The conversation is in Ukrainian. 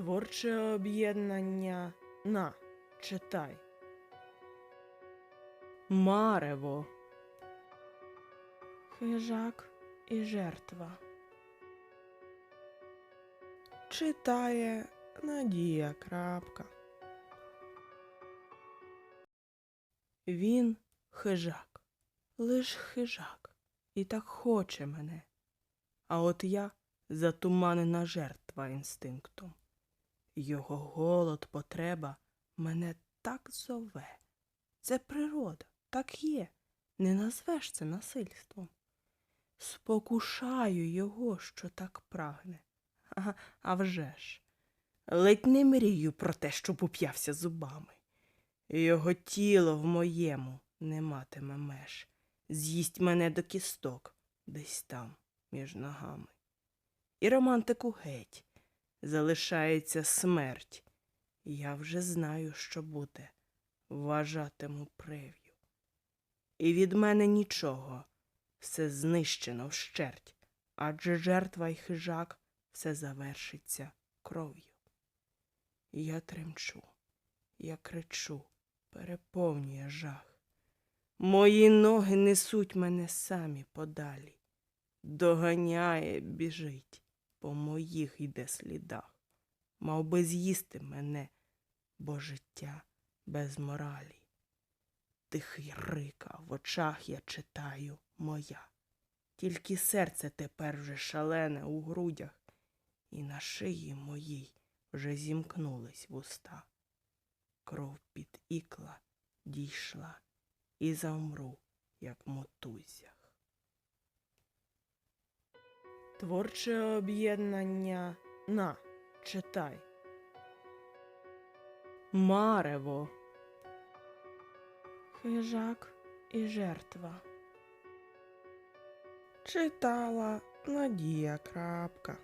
Творче об'єднання на читай. Марево. Хижак і жертва. Читає Надія Крапка. Він хижак, лиш хижак, і так хоче мене. А от я затуманена жертва інстинктом. Його голод, потреба мене так зове. Це природа, так є. Не назвеш це насильством. Спокушаю його, що так прагне. А, а вже ж. Ледь не мрію про те, щоб уп'явся зубами. Його тіло в моєму не матиме меж. З'їсть мене до кісток, десь там, між ногами. І романтику геть залишається смерть. Я вже знаю, що буде, вважатиму прив'ю. І від мене нічого, все знищено вщерть, адже жертва й хижак все завершиться кров'ю. Я тремчу, я кричу, переповнює жах. Мої ноги несуть мене самі подалі. Доганяє, біжить, по моїх йде слідах. Мав би з'їсти мене, бо життя без моралі. Тихий рика в очах я читаю моя. Тільки серце тепер вже шалене у грудях, і на шиї моїй вже зімкнулись вуста. Кров під ікла дійшла і замру, як в Творче об'єднання на читай. Марево. Хижак і жертва. Читала Надія Крапка.